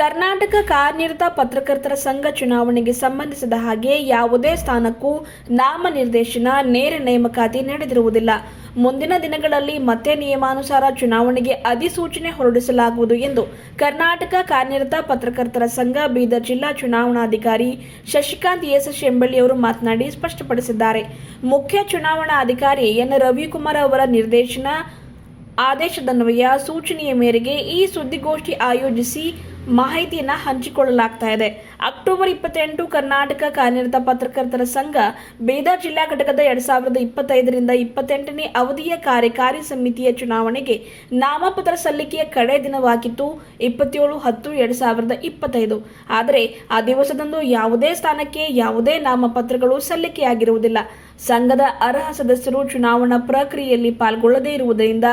ಕರ್ನಾಟಕ ಕಾರ್ಯನಿರತ ಪತ್ರಕರ್ತರ ಸಂಘ ಚುನಾವಣೆಗೆ ಸಂಬಂಧಿಸಿದ ಹಾಗೆ ಯಾವುದೇ ಸ್ಥಾನಕ್ಕೂ ನಾಮನಿರ್ದೇಶನ ನೇರ ನೇಮಕಾತಿ ನಡೆದಿರುವುದಿಲ್ಲ. ಮುಂದಿನ ದಿನಗಳಲ್ಲಿ ಮತ್ತೆ ನಿಯಮಾನುಸಾರ ಚುನಾವಣೆಗೆ ಅಧಿಸೂಚನೆ ಹೊರಡಿಸಲಾಗುವುದು ಎಂದು ಕರ್ನಾಟಕ ಕಾರ್ಯನಿರತ ಪತ್ರಕರ್ತರ ಸಂಘ ಬೀದರ್ ಜಿಲ್ಲಾ ಚುನಾವಣಾಧಿಕಾರಿ ಶಶಿಕಾಂತ್ ಎಸ್ ಶೆಂಬಳ್ಳಿ ಅವರು ಮಾತನಾಡಿ ಸ್ಪಷ್ಟಪಡಿಸಿದ್ದಾರೆ. ಮುಖ್ಯ ಚುನಾವಣಾ ಅಧಿಕಾರಿ ಎನ್ ರವಿಕುಮಾರ್ ಅವರ ನಿರ್ದೇಶನ ಆದೇಶದನ್ವಯ ಸೂಚನೆಯ ಮೇರೆಗೆ ಈ ಸುದ್ದಿಗೋಷ್ಠಿ ಆಯೋಜಿಸಿ ಮಾಹಿತಿಯನ್ನು ಹಂಚಿಕೊಳ್ಳಲಾಗ್ತಾ ಇದೆ. ಅಕ್ಟೋಬರ್ ಇಪ್ಪತ್ತೆಂಟು ಕರ್ನಾಟಕ ಕಾರ್ಯನಿರತ ಪತ್ರಕರ್ತರ ಸಂಘ ಬೀದರ್ ಜಿಲ್ಲಾ ಘಟಕದ ಎರಡ್ ಸಾವಿರದ ಇಪ್ಪತ್ತೈದರಿಂದ ಇಪ್ಪತ್ತೆಂಟನೇ ಅವಧಿಯ ಕಾರ್ಯಕಾರಿ ಸಮಿತಿಯ ಚುನಾವಣೆಗೆ ನಾಮಪತ್ರ ಸಲ್ಲಿಕೆಯ ಕಡೆ ದಿನವಾಗಿತ್ತು. ಇಪ್ಪತ್ತೇಳು ಹತ್ತು ಎರಡ್ ಸಾವಿರದ ಇಪ್ಪತ್ತೈದು. ಆದರೆ ಆ ದಿವಸದಂದು ಯಾವುದೇ ಸ್ಥಾನಕ್ಕೆ ಯಾವುದೇ ನಾಮಪತ್ರಗಳು ಸಲ್ಲಿಕೆಯಾಗಿರುವುದಿಲ್ಲ. ಸಂಘದ ಅರ್ಹ ಸದಸ್ಯರು ಚುನಾವಣಾ ಪ್ರಕ್ರಿಯೆಯಲ್ಲಿ ಪಾಲ್ಗೊಳ್ಳದೇ ಇರುವುದರಿಂದ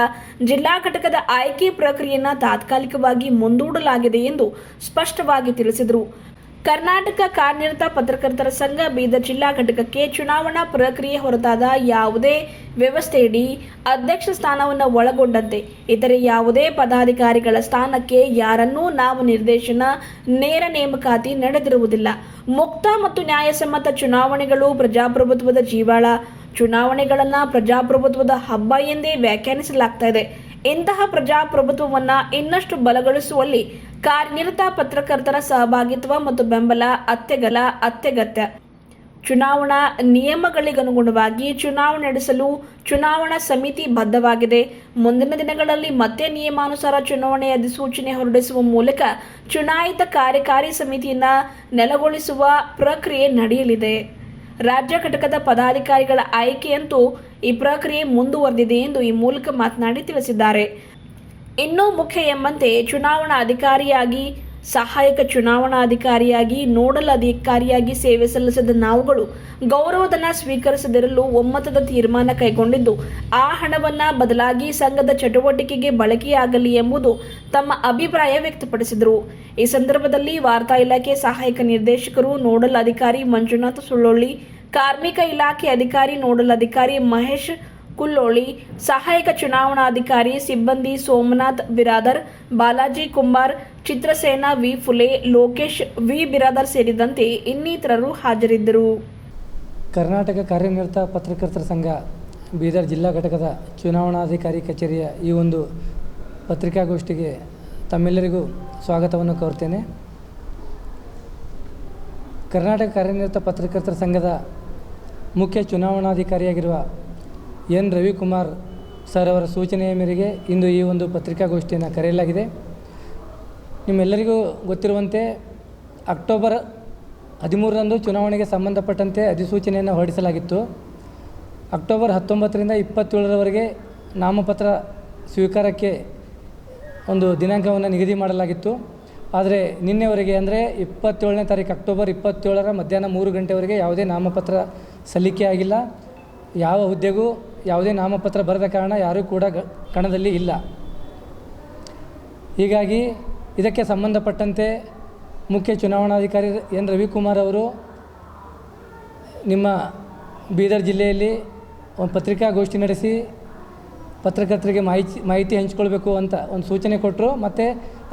ಜಿಲ್ಲಾ ಘಟಕದ ಆಯ್ಕೆ ಪ್ರಕ್ರಿಯೆಯನ್ನು ತಾತ್ಕಾಲಿಕವಾಗಿ ಮುಂದೂಡಲಾಗಿದೆ ಎಂದು ಸ್ಪಷ್ಟವಾಗಿ ತಿಳಿಸಿದರು. ಕರ್ನಾಟಕ ಕಾರ್ಯನಿರತ ಪತ್ರಕರ್ತರ ಸಂಘ ಬೀದರ್ ಜಿಲ್ಲಾ ಘಟಕಕ್ಕೆ ಚುನಾವಣಾ ಪ್ರಕ್ರಿಯೆ ಹೊರತಾದ ಯಾವುದೇ ವ್ಯವಸ್ಥೆಯಡಿ ಅಧ್ಯಕ್ಷ ಸ್ಥಾನವನ್ನು ಒಳಗೊಂಡಂತೆ. ಇತರೆ ಯಾವುದೇ ಪದಾಧಿಕಾರಿಗಳ ಸ್ಥಾನಕ್ಕೆ ಯಾರನ್ನೂ ನಾವು ನಿರ್ದೇಶನ, ನೇರ ನೇಮಕಾತಿ ನಡೆದಿರುವುದಿಲ್ಲ. ಮುಕ್ತ ಮತ್ತು ನ್ಯಾಯಸಮ್ಮತ ಚುನಾವಣೆಗಳು ಪ್ರಜಾಪ್ರಭುತ್ವದ ಜೀವಾಳ. ಚುನಾವಣೆಗಳನ್ನು ಪ್ರಜಾಪ್ರಭುತ್ವದ ಹಬ್ಬ ಎಂದೇ ವ್ಯಾಖ್ಯಾನಿಸಲಾಗ್ತಾ ಇದೆ. ಇಂತಹ ಪ್ರಜಾಪ್ರಭುತ್ವವನ್ನು ಇನ್ನಷ್ಟು ಬಲಗೊಳಿಸುವಲ್ಲಿ ಕಾರ್ಯನಿರತ ಪತ್ರಕರ್ತರ ಸಹಭಾಗಿತ್ವ ಮತ್ತು ಬೆಂಬಲ ಅತ್ಯಗಲ ಅತ್ಯಗತ್ಯ. ಚುನಾವಣಾ ನಿಯಮಗಳಿಗನುಗುಣವಾಗಿ ಚುನಾವಣೆ ನಡೆಸಲು ಚುನಾವಣಾ ಸಮಿತಿ ಬದ್ಧವಾಗಿದೆ. ಮುಂದಿನ ದಿನಗಳಲ್ಲಿ ಮತ್ತೆ ನಿಯಮಾನುಸಾರ ಚುನಾವಣೆ ಅಧಿಸೂಚನೆ ಹೊರಡಿಸುವ ಮೂಲಕ ಚುನಾಯಿತ ಕಾರ್ಯಕಾರಿ ಸಮಿತಿಯನ್ನು ನೆಲೆಗೊಳಿಸುವ ಪ್ರಕ್ರಿಯೆ ನಡೆಯಲಿದೆ. ರಾಜ್ಯ ಘಟಕದ ಪದಾಧಿಕಾರಿಗಳ ಆಯ್ಕೆಯಂತೂ ಈ ಪ್ರಕ್ರಿಯೆ ಮುಂದುವರೆದಿದೆ ಎಂದು ಈ ಮೂಲಕ ಮಾತನಾಡಿ ತಿಳಿಸಿದ್ದಾರೆ. ಇನ್ನೂ ಮುಖ್ಯ ಎಂಬಂತೆ ಚುನಾವಣಾ ಅಧಿಕಾರಿಯಾಗಿ, ಸಹಾಯಕ ಚುನಾವಣಾಧಿಕಾರಿಯಾಗಿ ನೋಡಲ್ ಅಧಿಕಾರಿಯಾಗಿ ಸೇವೆ ಸಲ್ಲಿಸಿದ ನಾವುಗಳು ಗೌರವಧನ ಸ್ವೀಕರಿಸದಿರಲು ಒಮ್ಮತದ ತೀರ್ಮಾನ ಕೈಗೊಂಡಿದ್ದು, ಆ ಹಣವನ್ನ ಬದಲಾಗಿ ಸಂಘದ ಚಟುವಟಿಕೆಗೆ ಬಳಕೆಯಾಗಲಿ ಎಂಬುದು ತಮ್ಮ ಅಭಿಪ್ರಾಯ ವ್ಯಕ್ತಪಡಿಸಿದರು. ಈ ಸಂದರ್ಭದಲ್ಲಿ ವಾರ್ತಾ ಇಲಾಖೆ ಸಹಾಯಕ ನಿರ್ದೇಶಕರು ನೋಡಲ್ ಅಧಿಕಾರಿ ಮಂಜುನಾಥ ಸುಳ್ಳೊಳ್ಳಿ, ಕಾರ್ಮಿಕ ಇಲಾಖೆ ಅಧಿಕಾರಿ ನೋಡಲ್ ಅಧಿಕಾರಿ ಮಹೇಶ್ ಕುಲ್ಲೋಳಿ, ಸಹಾಯಕ ಚುನಾವಣಾಧಿಕಾರಿ ಸಿಬ್ಬಂದಿ ಸೋಮನಾಥ್ ಬಿರಾದರ್, ಬಾಲಾಜಿ ಕುಮಾರ್ ಚಿತ್ರಸೇನಾ ವಿ ಫುಲೆ, ಲೋಕೇಶ್ ವಿ ಬಿರಾದರ್ ಸೇರಿದಂತೆ ಇನ್ನಿತರರು ಹಾಜರಿದ್ದರು. ಕರ್ನಾಟಕ ಕಾರ್ಯನಿರತ ಪತ್ರಕರ್ತರ ಸಂಘ, ಬೀದರ್ ಜಿಲ್ಲಾ ಘಟಕದ ಚುನಾವಣಾಧಿಕಾರಿ ಕಚೇರಿಯ ಈ ಒಂದು ಪತ್ರಿಕಾಗೋಷ್ಠಿಗೆ ತಮ್ಮೆಲ್ಲರಿಗೂ ಸ್ವಾಗತವನ್ನು ಕೋರ್ತೇನೆ ಕರ್ನಾಟಕ ಕಾರ್ಯನಿರತ ಪತ್ರಕರ್ತರ ಸಂಘದ ಮುಖ್ಯ ಚುನಾವಣಾಧಿಕಾರಿಯಾಗಿರುವ ಎನ್ ರವಿಕುಮಾರ್ ಸರ್ ಅವರ ಸೂಚನೆಯ ಮೇರೆಗೆ ಇಂದು ಈ ಒಂದು ಪತ್ರಿಕಾಗೋಷ್ಠಿಯನ್ನು ಕರೆಯಲಾಗಿದೆ. ನಿಮ್ಮೆಲ್ಲರಿಗೂ ಗೊತ್ತಿರುವಂತೆ ಅಕ್ಟೋಬರ್ ಹದಿಮೂರರಂದು ಚುನಾವಣೆಗೆ ಸಂಬಂಧಪಟ್ಟಂತೆ ಅಧಿಸೂಚನೆಯನ್ನು ಹೊರಡಿಸಲಾಗಿತ್ತು. ಅಕ್ಟೋಬರ್ ಹತ್ತೊಂಬತ್ತರಿಂದ ಇಪ್ಪತ್ತೇಳರವರೆಗೆ ನಾಮಪತ್ರ ಸ್ವೀಕಾರಕ್ಕೆ ಒಂದು ದಿನಾಂಕವನ್ನು ನಿಗದಿ ಮಾಡಲಾಗಿತ್ತು. ಆದರೆ ನಿನ್ನೆವರೆಗೆ ಅಂದರೆ ಇಪ್ಪತ್ತೇಳನೇ ತಾರೀಕು ಅಕ್ಟೋಬರ್ ಇಪ್ಪತ್ತೇಳರ ಮಧ್ಯಾಹ್ನ ಮೂರು ಗಂಟೆವರೆಗೆ ಯಾವುದೇ ನಾಮಪತ್ರ ಸಲ್ಲಿಕೆ ಆಗಿಲ್ಲ. ಯಾವ ಹುದ್ದೆಗೂ ಯಾವುದೇ ನಾಮಪತ್ರ ಬರದ ಕಾರಣ ಯಾರೂ ಕೂಡ ಕಣದಲ್ಲಿ ಇಲ್ಲ. ಹೀಗಾಗಿ ಇದಕ್ಕೆ ಸಂಬಂಧಪಟ್ಟಂತೆ ಮುಖ್ಯ ಚುನಾವಣಾಧಿಕಾರಿ ಎನ್ ರವಿಕುಮಾರ್ ಅವರು ನಿಮ್ಮ ಬೀದರ್ ಜಿಲ್ಲೆಯಲ್ಲಿ ಒಂದು ಪತ್ರಿಕಾಗೋಷ್ಠಿ ನಡೆಸಿ ಪತ್ರಕರ್ತರಿಗೆ ಮಾಹಿತಿ ಮಾಹಿತಿ ಹಂಚ್ಕೊಳ್ಬೇಕು ಅಂತ ಒಂದು ಸೂಚನೆ ಕೊಟ್ಟರು. ಮತ್ತು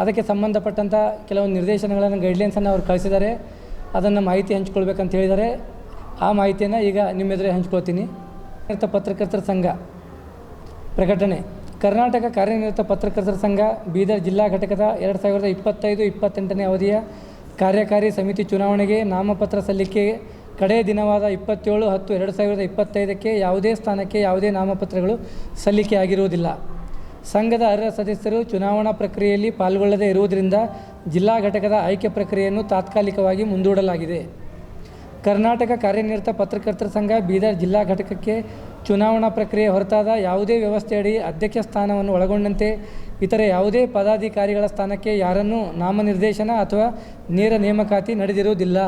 ಅದಕ್ಕೆ ಸಂಬಂಧಪಟ್ಟಂಥ ಕೆಲವೊಂದು ನಿರ್ದೇಶನಗಳನ್ನು ಗೈಡ್ಲೈನ್ಸನ್ನು ಅವ್ರು ಕಳಿಸಿದ್ದಾರೆ. ಅದನ್ನು ಮಾಹಿತಿ ಹಂಚ್ಕೊಳ್ಬೇಕಂತ ಹೇಳಿದ್ದಾರೆ. ಆ ಮಾಹಿತಿಯನ್ನು ಈಗ ನಿಮ್ಮೆದುರೇ ಹಂಚ್ಕೊಳ್ತೀನಿ. ಕಾರ್ಯನಿರತ ಪತ್ರಕರ್ತರ ಸಂಘ. ಪ್ರಕಟಣೆ. ಕರ್ನಾಟಕ ಕಾರ್ಯನಿರತ ಪತ್ರಕರ್ತರ ಸಂಘ, ಬೀದರ್ ಜಿಲ್ಲಾ ಘಟಕದ ಎರಡು ಸಾವಿರದ ಇಪ್ಪತ್ತೈದು ಇಪ್ಪತ್ತೆಂಟನೇ ಅವಧಿಯ ಕಾರ್ಯಕಾರಿ ಸಮಿತಿ ಚುನಾವಣೆಗೆ ನಾಮಪತ್ರ ಸಲ್ಲಿಕೆ. ಕಡೆಯ ದಿನವಾದ ಇಪ್ಪತ್ತೇಳು ಹತ್ತು ಎರಡು ಸಾವಿರದ ಇಪ್ಪತ್ತೈದಕ್ಕೆ ಯಾವುದೇ ಸ್ಥಾನಕ್ಕೆ ಯಾವುದೇ ನಾಮಪತ್ರಗಳು ಸಲ್ಲಿಕೆ ಆಗಿರುವುದಿಲ್ಲ. ಸಂಘದ ಅರ್ಹ ಸದಸ್ಯರು ಚುನಾವಣಾ ಪ್ರಕ್ರಿಯೆಯಲ್ಲಿ ಪಾಲ್ಗೊಳ್ಳದೇ ಇರುವುದರಿಂದ ಜಿಲ್ಲಾ ಘಟಕದ ಆಯ್ಕೆ ಪ್ರಕ್ರಿಯೆಯನ್ನು ತಾತ್ಕಾಲಿಕವಾಗಿ ಮುಂದೂಡಲಾಗಿದೆ. ಕರ್ನಾಟಕ ಕಾರ್ಯನಿರತ ಪತ್ರಕರ್ತರ ಸಂಘ ಬೀದರ್ ಜಿಲ್ಲಾ ಘಟಕಕ್ಕೆ ಚುನಾವಣಾ ಪ್ರಕ್ರಿಯೆ ಹೊರತಾದ ಯಾವುದೇ ವ್ಯವಸ್ಥೆಯಡಿ ಅಧ್ಯಕ್ಷ ಸ್ಥಾನವನ್ನು ಒಳಗೊಂಡಂತೆ ಇತರೆ ಯಾವುದೇ ಪದಾಧಿಕಾರಿಗಳ ಸ್ಥಾನಕ್ಕೆ ಯಾರನ್ನೂ ನಾಮನಿರ್ದೇಶನ ಅಥವಾ ನೇರ ನೇಮಕಾತಿ ನಡೆದಿರುವುದಿಲ್ಲ.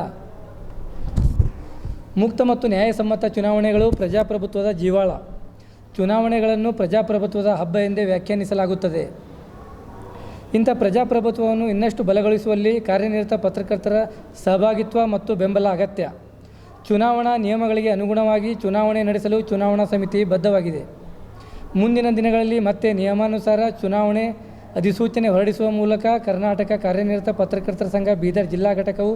ಮುಕ್ತ ಮತ್ತು ನ್ಯಾಯಸಮ್ಮತ ಚುನಾವಣೆಗಳು ಪ್ರಜಾಪ್ರಭುತ್ವದ ಜೀವಾಳ. ಚುನಾವಣೆಗಳನ್ನು ಪ್ರಜಾಪ್ರಭುತ್ವದ ಹಬ್ಬ ಎಂದೇ ವ್ಯಾಖ್ಯಾನಿಸಲಾಗುತ್ತದೆ. ಇಂಥ ಪ್ರಜಾಪ್ರಭುತ್ವವನ್ನು ಇನ್ನಷ್ಟು ಬಲಗೊಳಿಸುವಲ್ಲಿ ಕಾರ್ಯನಿರತ ಪತ್ರಕರ್ತರ ಸಹಭಾಗಿತ್ವ ಮತ್ತು ಬೆಂಬಲ ಅಗತ್ಯ. ಚುನಾವಣಾ ನಿಯಮಗಳಿಗೆ ಅನುಗುಣವಾಗಿ ಚುನಾವಣೆ ನಡೆಸಲು ಚುನಾವಣಾ ಸಮಿತಿ ಬದ್ಧವಾಗಿದೆ. ಮುಂದಿನ ದಿನಗಳಲ್ಲಿ ಮತ್ತೆ ನಿಯಮಾನುಸಾರ ಚುನಾವಣೆ ಅಧಿಸೂಚನೆ ಹೊರಡಿಸುವ ಮೂಲಕ ಕರ್ನಾಟಕ ಕಾರ್ಯನಿರತ ಪತ್ರಕರ್ತರ ಸಂಘ ಬೀದರ್ ಜಿಲ್ಲಾ ಘಟಕವು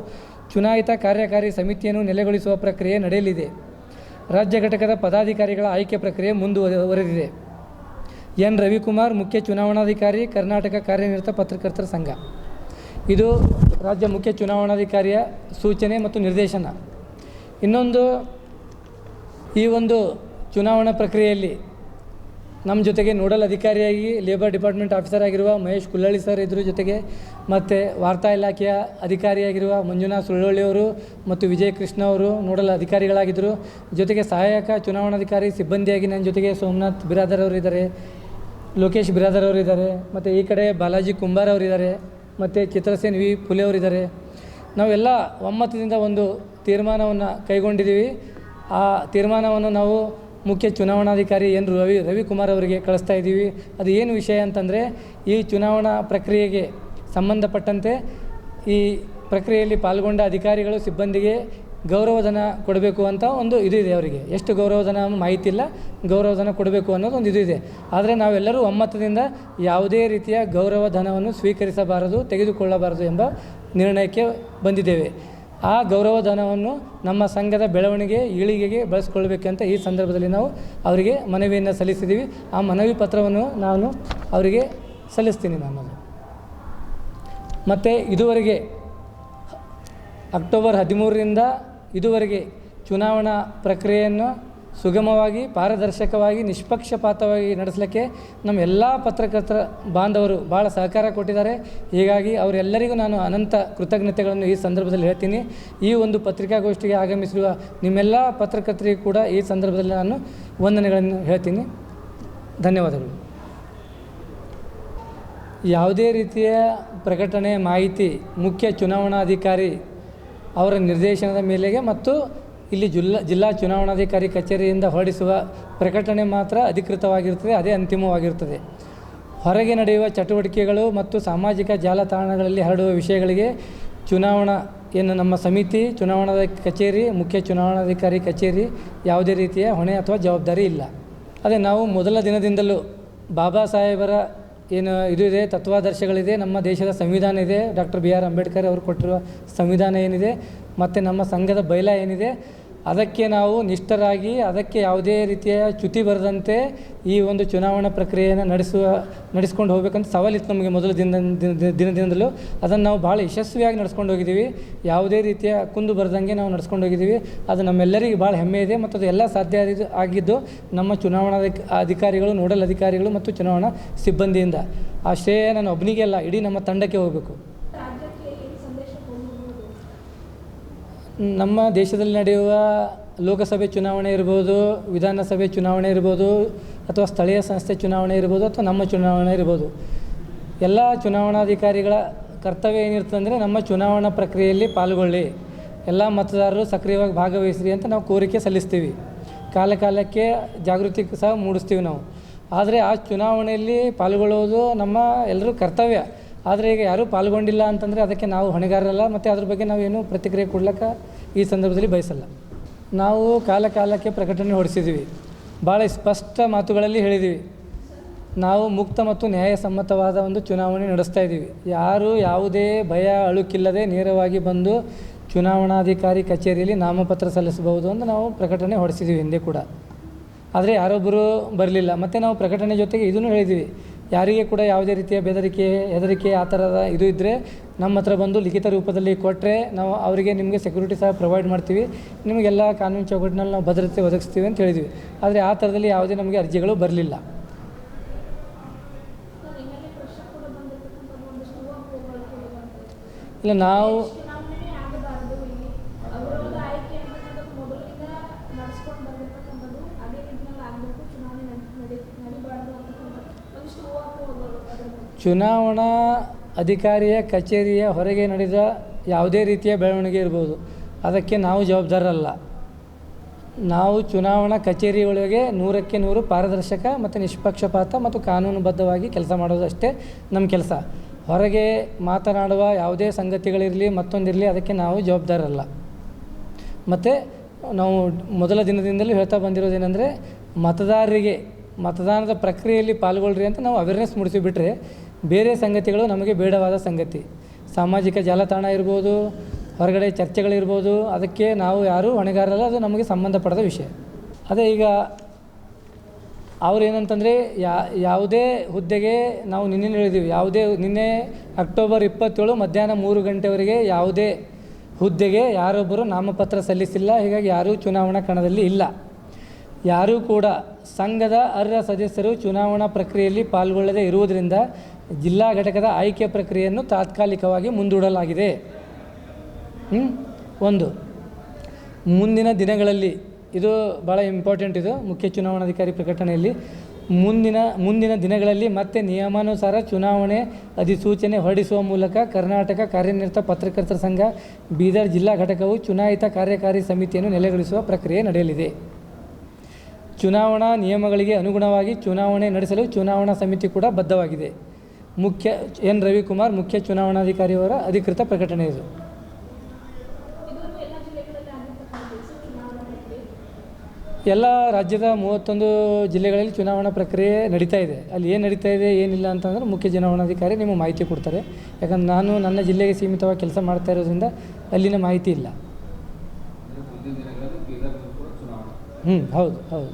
ಚುನಾಯಿತ ಕಾರ್ಯಕಾರಿ ಸಮಿತಿಯನ್ನು ನೆಲೆಗೊಳಿಸುವ ಪ್ರಕ್ರಿಯೆ ನಡೆಯಲಿದೆ. ರಾಜ್ಯ ಘಟಕದ ಪದಾಧಿಕಾರಿಗಳ ಆಯ್ಕೆ ಪ್ರಕ್ರಿಯೆ ಮುಂದುವರೆದಿದೆ. ಎನ್. ರವಿಕುಮಾರ್ ಮುಖ್ಯ ಚುನಾವಣಾಧಿಕಾರಿ, ಕರ್ನಾಟಕ ಕಾರ್ಯನಿರತ ಪತ್ರಕರ್ತರ ಸಂಘ. ಇದು ರಾಜ್ಯ ಮುಖ್ಯ ಚುನಾವಣಾಧಿಕಾರಿಯ ಸೂಚನೆ ಮತ್ತು ನಿರ್ದೇಶನ. ಇನ್ನೊಂದು ಈ ಒಂದು ಚುನಾವಣಾ ಪ್ರಕ್ರಿಯೆಯಲ್ಲಿ ನಮ್ಮ ಜೊತೆಗೆ ನೋಡಲ್ ಅಧಿಕಾರಿಯಾಗಿ ಲೇಬರ್ ಡಿಪಾರ್ಟ್ಮೆಂಟ್ ಆಫೀಸರ್ ಆಗಿರುವ ಮಹೇಶ್ ಕುಲ್ಲಳ್ಳಿ ಸರ್ ಇದ್ರ ಜೊತೆಗೆ ಮತ್ತು ವಾರ್ತಾ ಇಲಾಖೆಯ ಅಧಿಕಾರಿಯಾಗಿರುವ ಮಂಜುನಾಥ್ ಸುಳ್ಳೊಳ್ಳಿ ಅವರು ಮತ್ತು ವಿಜಯ ಕೃಷ್ಣ ಅವರು ನೋಡಲ್ ಅಧಿಕಾರಿಗಳಾಗಿದ್ದರು ಜೊತೆಗೆ ಸಹಾಯಕ ಚುನಾವಣಾಧಿಕಾರಿ ಸಿಬ್ಬಂದಿಯಾಗಿ ನನ್ನ ಜೊತೆಗೆ ಸೋಮನಾಥ್ ಬಿರಾದರ್ ಅವರು ಇದ್ದಾರೆ, ಲೋಕೇಶ್ ಬಿರಾದರ್ ಅವರು ಇದ್ದಾರೆ, ಮತ್ತು ಈ ಕಡೆ ಬಾಲಾಜಿ ಕುಂಬಾರ್ ಅವರಿದ್ದಾರೆ ಮತ್ತು ಚಿತ್ರಸೇನ್ ವಿ ಪುಲೆ ಅವರಿದ್ದಾರೆ ನಾವೆಲ್ಲ ಒಮ್ಮತದಿಂದ ಒಂದು ತೀರ್ಮಾನವನ್ನು ಕೈಗೊಂಡಿದ್ದೀವಿ. ಆ ತೀರ್ಮಾನವನ್ನು ನಾವು ಮುಖ್ಯ ಚುನಾವಣಾಧಿಕಾರಿ ಎನ್ ರವಿ, ರವಿಕುಮಾರ್ ಅವರಿಗೆ ಕಳಿಸ್ತಾ ಇದ್ದೀವಿ. ಅದು ಏನು ವಿಷಯ ಅಂತಂದರೆ, ಈ ಚುನಾವಣಾ ಪ್ರಕ್ರಿಯೆಗೆ ಸಂಬಂಧಪಟ್ಟಂತೆ ಈ ಪ್ರಕ್ರಿಯೆಯಲ್ಲಿ ಪಾಲ್ಗೊಂಡ ಅಧಿಕಾರಿಗಳು ಸಿಬ್ಬಂದಿಗೆ ಗೌರವಧನ ಕೊಡಬೇಕು ಅಂತ ಒಂದು ಇದು ಇದೆ ಅವರಿಗೆ. ಎಷ್ಟು ಗೌರವಧನ ಮಾಹಿತಿ ಇಲ್ಲ ಗೌರವಧನ ಕೊಡಬೇಕು ಅನ್ನೋದು ಒಂದು ಇದು ಇದೆ. ಆದರೆ ನಾವೆಲ್ಲರೂ ಒಮ್ಮತದಿಂದ ಯಾವುದೇ ರೀತಿಯ ಗೌರವಧನವನ್ನು ಸ್ವೀಕರಿಸಬಾರದು, ತೆಗೆದುಕೊಳ್ಳಬಾರದು ಎಂಬ ನಿರ್ಣಯಕ್ಕೆ ಬಂದಿದ್ದೇವೆ. ಆ ಗೌರವಧನವನ್ನು ನಮ್ಮ ಸಂಘದ ಬೆಳವಣಿಗೆ ಈಳಿಗೆಗೆ ಬಳಸ್ಕೊಳ್ಬೇಕಂತ ಈ ಸಂದರ್ಭದಲ್ಲಿ ನಾವು ಅವರಿಗೆ ಮನವಿಯನ್ನು ಸಲ್ಲಿಸಿದ್ದೀವಿ. ಆ ಮನವಿ ಪತ್ರವನ್ನು ನಾನು ಅವರಿಗೆ ಸಲ್ಲಿಸ್ತೀನಿ ನಾನು ಮತ್ತು ಇದುವರೆಗೆ ಅಕ್ಟೋಬರ್ ಹದಿಮೂರರಿಂದ ಇದುವರೆಗೆ ಚುನಾವಣಾ ಪ್ರಕ್ರಿಯೆಯನ್ನು ಸುಗಮವಾಗಿ, ಪಾರದರ್ಶಕವಾಗಿ, ನಿಷ್ಪಕ್ಷಪಾತವಾಗಿ ನಡೆಸಲಿಕ್ಕೆ ನಮ್ಮ ಎಲ್ಲ ಪತ್ರಕರ್ತರ ಬಾಂಧವರು ಭಾಳ ಸಹಕಾರ ಕೊಟ್ಟಿದ್ದಾರೆ. ಹೀಗಾಗಿ ಅವರೆಲ್ಲರಿಗೂ ನಾನು ಅನಂತ ಕೃತಜ್ಞತೆಗಳನ್ನು ಈ ಸಂದರ್ಭದಲ್ಲಿ ಹೇಳ್ತೀನಿ. ಈ ಒಂದು ಪತ್ರಿಕಾಗೋಷ್ಠಿಗೆ ಆಗಮಿಸಿರುವ ನಿಮ್ಮೆಲ್ಲ ಪತ್ರಕರ್ತರಿಗೂ ಕೂಡ ಈ ಸಂದರ್ಭದಲ್ಲಿ ನಾನು ವಂದನೆಗಳನ್ನು ಹೇಳ್ತೀನಿ. ಧನ್ಯವಾದಗಳು. ಯಾವುದೇ ರೀತಿಯ ಪ್ರಕಟಣೆ, ಮಾಹಿತಿ ಮುಖ್ಯ ಚುನಾವಣಾಧಿಕಾರಿ ಅವರ ನಿರ್ದೇಶನದ ಮೇಲೆಗೆ ಮತ್ತು ಇಲ್ಲಿ ಜಿಲ್ಲಾ ಜಿಲ್ಲಾ ಚುನಾವಣಾಧಿಕಾರಿ ಕಚೇರಿಯಿಂದ ಹೊರಡಿಸುವ ಪ್ರಕಟಣೆ ಮಾತ್ರ ಅಧಿಕೃತವಾಗಿರುತ್ತದೆ, ಅದೇ ಅಂತಿಮವಾಗಿರುತ್ತದೆ. ಹೊರಗೆ ನಡೆಯುವ ಚಟುವಟಿಕೆಗಳು ಮತ್ತು ಸಾಮಾಜಿಕ ಜಾಲತಾಣಗಳಲ್ಲಿ ಹರಡುವ ವಿಷಯಗಳಿಗೆ ಚುನಾವಣಾ ಏನು ನಮ್ಮ ಸಮಿತಿ, ಚುನಾವಣಾ ಕಚೇರಿ, ಮುಖ್ಯ ಚುನಾವಣಾಧಿಕಾರಿ ಕಚೇರಿ ಯಾವುದೇ ರೀತಿಯ ಹೊಣೆ ಅಥವಾ ಜವಾಬ್ದಾರಿ ಇಲ್ಲ. ಅದೇ ನಾವು ಮೊದಲ ದಿನದಿಂದಲೂ ಬಾಬಾ ಸಾಹೇಬರ ಏನು ಇದು ಇದೆ, ತತ್ವಾದರ್ಶಗಳಿದೆ, ನಮ್ಮ ದೇಶದ ಸಂವಿಧಾನ ಇದೆ. ಡಾಕ್ಟರ್ ಬಿ ಆರ್ ಅಂಬೇಡ್ಕರ್ ಅವರು ಕೊಟ್ಟಿರುವ ಸಂವಿಧಾನ ಏನಿದೆ ಮತ್ತು ನಮ್ಮ ಸಂಘದ ಬೈಲ ಏನಿದೆ, ಅದಕ್ಕೆ ನಾವು ನಿಷ್ಠರಾಗಿ, ಅದಕ್ಕೆ ಯಾವುದೇ ರೀತಿಯ ಚ್ಯುತಿ ಬರದಂತೆ ಈ ಒಂದು ಚುನಾವಣಾ ಪ್ರಕ್ರಿಯೆಯನ್ನು ನಡೆಸುವ, ನಡೆಸ್ಕೊಂಡು ಹೋಗ್ಬೇಕಂತ ಸವಾಲಿತ್ತು ನಮಗೆ ಮೊದಲು ದಿನ, ದಿನ- ದಿನದಿಂದಲೂ ಅದನ್ನು ನಾವು ಭಾಳ ಯಶಸ್ವಿಯಾಗಿ ನಡ್ಸ್ಕೊಂಡು ಹೋಗಿದ್ದೀವಿ. ಯಾವುದೇ ರೀತಿಯ ಕುಂದು ಬರದಂಗೆ ನಾವು ನಡ್ಸ್ಕೊಂಡು ಹೋಗಿದ್ದೀವಿ. ಅದು ನಮ್ಮೆಲ್ಲರಿಗೆ ಭಾಳ ಹೆಮ್ಮೆ ಇದೆ ಮತ್ತು ಅದು ಎಲ್ಲ ಸಾಧ್ಯ ಆಗಿದ್ದು ನಮ್ಮ ಚುನಾವಣಾ ಅಧಿಕಾರಿಗಳು, ನೋಡಲ್ ಅಧಿಕಾರಿಗಳು ಮತ್ತು ಚುನಾವಣಾ ಸಿಬ್ಬಂದಿಯಿಂದ. ಆ ಶ್ರೇಯ ನಾನು ಒಬ್ಬನಿಗೆ ಅಲ್ಲ, ಇಡೀ ನಮ್ಮ ತಂಡಕ್ಕೆ ಹೋಗಬೇಕು. ನಮ್ಮ ದೇಶದಲ್ಲಿ ನಡೆಯುವ ಲೋಕಸಭೆ ಚುನಾವಣೆ ಇರ್ಬೋದು, ವಿಧಾನಸಭೆ ಚುನಾವಣೆ ಇರ್ಬೋದು, ಅಥವಾ ಸ್ಥಳೀಯ ಸಂಸ್ಥೆ ಚುನಾವಣೆ ಇರ್ಬೋದು, ಅಥವಾ ನಮ್ಮ ಚುನಾವಣೆ ಇರ್ಬೋದು. ಎಲ್ಲ ಚುನಾವಣಾಧಿಕಾರಿಗಳ ಕರ್ತವ್ಯ ಏನಿರ್ತದೆ ಅಂದರೆ ನಮ್ಮ ಚುನಾವಣಾ ಪ್ರಕ್ರಿಯೆಯಲ್ಲಿ ಪಾಲ್ಗೊಳ್ಳಿ. ಎಲ್ಲ ಮತದಾರರು ಸಕ್ರಿಯವಾಗಿ ಭಾಗವಹಿಸ್ರಿ ಅಂತ ನಾವು ಕೋರಿಕೆ ಸಲ್ಲಿಸ್ತೀವಿ. ಕಾಲ ಕಾಲಕ್ಕೆ ಜಾಗೃತಿ ಸಹ ಮೂಡಿಸ್ತೀವಿ ನಾವು. ಆದರೆ ಆ ಚುನಾವಣೆಯಲ್ಲಿ ಪಾಲ್ಗೊಳ್ಳೋದು ನಮ್ಮ ಎಲ್ಲರೂ ಕರ್ತವ್ಯ. ಆದರೆ ಈಗ ಯಾರೂ ಪಾಲ್ಗೊಂಡಿಲ್ಲ ಅಂತಂದರೆ ಅದಕ್ಕೆ ನಾವು ಹೊಣೆಗಾರರಲ್ಲ, ಮತ್ತು ಅದ್ರ ಬಗ್ಗೆ ನಾವು ನಾವೇನು ಪ್ರತಿಕ್ರಿಯೆ ಕೊಡ್ಲಿಕ್ಕೆ ಈ ಸಂದರ್ಭದಲ್ಲಿ ಬಯಸಲ್ಲ. ನಾವು ಕಾಲ ಕಾಲಕ್ಕೆ ಪ್ರಕಟಣೆ ಹೊರಡಿಸಿದ್ದೀವಿ ಭಾಳ ಸ್ಪಷ್ಟ ಮಾತುಗಳಲ್ಲಿ ಹೇಳಿದ್ದೀವಿ ನಾವು ಮುಕ್ತ ಮತ್ತು ನ್ಯಾಯಸಮ್ಮತವಾದ ಒಂದು ಚುನಾವಣೆ ನಡೆಸ್ತಾ ಇದ್ದೀವಿ ಯಾರು ಯಾವುದೇ ಭಯ, ಅಳುಕಿಲ್ಲದೆ ನೇರವಾಗಿ ಬಂದು ಚುನಾವಣಾಧಿಕಾರಿ ಕಚೇರಿಯಲ್ಲಿ ನಾಮಪತ್ರ ಸಲ್ಲಿಸಬಹುದು ಅಂತ ನಾವು ಪ್ರಕಟಣೆ ಹೊಡೆಸಿದ್ದೀವಿ ಹಿಂದೆ ಕೂಡ. ಆದರೆ ಯಾರೊಬ್ಬರು ಬರಲಿಲ್ಲ. ಮತ್ತು ನಾವು ಪ್ರಕಟಣೆ ಜೊತೆಗೆ ಇದನ್ನು ಹೇಳಿದ್ದೀವಿ ಯಾರಿಗೆ ಕೂಡ ಯಾವುದೇ ರೀತಿಯ ಬೆದರಿಕೆ, ಹೆದರಿಕೆ ಆ ಥರದ ಇದು ಇದ್ದರೆ ನಮ್ಮ ಹತ್ರ ಬಂದು ಲಿಖಿತ ರೂಪದಲ್ಲಿ ಕೊಟ್ಟರೆ ನಾವು ಅವರಿಗೆ ನಿಮಗೆ ಸೆಕ್ಯೂರಿಟಿ ಸಹ ಪ್ರೊವೈಡ್ ಮಾಡ್ತೀವಿ. ನಿಮಗೆಲ್ಲ ಕಾನೂನು ಚೌಕಟ್ಟಿನಲ್ಲಿ ನಾವು ಭದ್ರತೆ ಒದಗಿಸ್ತೀವಿ ಅಂತ ಹೇಳಿದ್ವಿ. ಆದರೆ ಆ ಥರದಲ್ಲಿ ಯಾವುದೇ ನಮಗೆ ಅರ್ಜಿಗಳು ಬರಲಿಲ್ಲ. ಇಲ್ಲ, ನಾವು ಚುನಾವಣೆ ಅಧಿಕಾರಿಯ ಕಚೇರಿಯ ಹೊರಗೆ ನಡೆದ ಯಾವುದೇ ರೀತಿಯ ಬೆಳವಣಿಗೆ ಇರ್ಬೋದು. ಅದಕ್ಕೆ ನಾವು ಜವಾಬ್ದಾರರಲ್ಲ. ನಾವು ಚುನಾವಣಾ ಕಚೇರಿ ಒಳಗೆ ನೂರಕ್ಕೆ ನೂರು ಪಾರದರ್ಶಕ ಮತ್ತು ನಿಷ್ಪಕ್ಷಪಾತ ಮತ್ತು ಕಾನೂನುಬದ್ಧವಾಗಿ ಕೆಲಸ ಮಾಡೋದು ಅಷ್ಟೇ ನಮ್ಮ ಕೆಲಸ. ಹೊರಗೆ ಮಾತನಾಡುವ ಯಾವುದೇ ಸಂಗತಿಗಳಿರಲಿ, ಮತ್ತೊಂದಿರಲಿ, ಅದಕ್ಕೆ ನಾವು ಜವಾಬ್ದಾರರಲ್ಲ. ಮತ್ತು ನಾವು ಮೊದಲ ದಿನದಿಂದಲೂ ಹೇಳ್ತಾ ಬಂದಿರೋದೇನೆಂದರೆ ಮತದಾರರಿಗೆ ಮತದಾನದ ಪ್ರಕ್ರಿಯೆಯಲ್ಲಿ ಪಾಲ್ಗೊಳ್ಳ್ರಿ ಅಂತ ನಾವು ಅವೇರ್ನೆಸ್ ಮೂಡಿಸಿಬಿಟ್ರೆ ಬೇರೆ ಸಂಗತಿಗಳು ನಮಗೆ ಬೇಡವಾದ ಸಂಗತಿ. ಸಾಮಾಜಿಕ ಜಾಲತಾಣ ಇರ್ಬೋದು, ಹೊರಗಡೆ ಚರ್ಚೆಗಳಿರ್ಬೋದು, ಅದಕ್ಕೆ ನಾವು ಯಾರೂ ಹೊಣೆಗಾರರಲ್ಲ, ಅದು ನಮಗೆ ಸಂಬಂಧಪಡದ ವಿಷಯ. ಅದೇ ಈಗ ಅವ್ರು ಯಾ, ಯಾವುದೇ ಹುದ್ದೆಗೆ ನಾವು ನಿನ್ನೆ ಹೇಳಿದ್ದೀವಿ ಯಾವುದೇ ನಿನ್ನೆ ಅಕ್ಟೋಬರ್ ಇಪ್ಪತ್ತೇಳು ಮಧ್ಯಾಹ್ನ ಮೂರು ಗಂಟೆವರೆಗೆ ಯಾವುದೇ ಹುದ್ದೆಗೆ ಯಾರೊಬ್ಬರು ನಾಮಪತ್ರ ಸಲ್ಲಿಸಿಲ್ಲ, ಹೀಗಾಗಿ ಯಾರೂ ಚುನಾವಣಾ ಕಣದಲ್ಲಿ ಇಲ್ಲ. ಯಾರೂ ಕೂಡ ಸಂಘದ ಅರ್ಹ ಸದಸ್ಯರು ಚುನಾವಣಾ ಪ್ರಕ್ರಿಯೆಯಲ್ಲಿ ಪಾಲ್ಗೊಳ್ಳದೇ ಇರುವುದರಿಂದ ಜಿಲ್ಲಾ ಘಟಕದ ಆಯ್ಕೆ ಪ್ರಕ್ರಿಯೆಯನ್ನು ತಾತ್ಕಾಲಿಕವಾಗಿ ಮುಂದೂಡಲಾಗಿದೆ. ಒಂದು. ಮುಂದಿನ ದಿನಗಳಲ್ಲಿ, ಇದು ಭಾಳ ಇಂಪಾರ್ಟೆಂಟ್ ಇದು, ಮುಖ್ಯ ಚುನಾವಣಾಧಿಕಾರಿ ಪ್ರಕಟಣೆಯಲ್ಲಿ. ಮುಂದಿನ ಮುಂದಿನ ದಿನಗಳಲ್ಲಿ ಮತ್ತೆ ನಿಯಮಾನುಸಾರ ಚುನಾವಣೆ ಅಧಿಸೂಚನೆ ಹೊರಡಿಸುವ ಮೂಲಕ ಕರ್ನಾಟಕ ಕಾರ್ಯನಿರತ ಪತ್ರಕರ್ತರ ಸಂಘ, ಬೀದರ್ ಜಿಲ್ಲಾ ಘಟಕವು ಚುನಾಯಿತ ಕಾರ್ಯಕಾರಿ ಸಮಿತಿಯನ್ನು ನೆಲೆಗೊಳಿಸುವ ಪ್ರಕ್ರಿಯೆ ನಡೆಯಲಿದೆ. ಚುನಾವಣಾ ನಿಯಮಗಳಿಗೆ ಅನುಗುಣವಾಗಿ ಚುನಾವಣೆ ನಡೆಸಲು ಚುನಾವಣಾ ಸಮಿತಿ ಕೂಡ ಬದ್ಧವಾಗಿದೆ. ಮುಖ್ಯ ಎನ್ ರವಿಕುಮಾರ್ ಮುಖ್ಯ ಚುನಾವಣಾಧಿಕಾರಿಯವರ ಅಧಿಕೃತ ಪ್ರಕಟಣೆ ಇದು. ಎಲ್ಲ ರಾಜ್ಯದ ಮೂವತ್ತೊಂದು ಜಿಲ್ಲೆಗಳಲ್ಲಿ ಚುನಾವಣಾ ಪ್ರಕ್ರಿಯೆ ನಡೀತಾ ಇದೆ. ಅಲ್ಲಿ ಏನು ನಡೀತಾ ಇದೆ, ಏನಿಲ್ಲ ಅಂತಂದ್ರೆ ಮುಖ್ಯ ಚುನಾವಣಾಧಿಕಾರಿ ನಿಮಗೆ ಮಾಹಿತಿ ಕೊಡ್ತಾರೆ. ಯಾಕಂದ್ರೆ ನಾನು ನನ್ನ ಜಿಲ್ಲೆಗೆ ಸೀಮಿತವಾಗಿ ಕೆಲಸ ಮಾಡ್ತಾ ಇರೋದ್ರಿಂದ ಅಲ್ಲಿನ ಮಾಹಿತಿ ಇಲ್ಲ. ಹ್ಞೂ ಹೌದು ಹೌದು.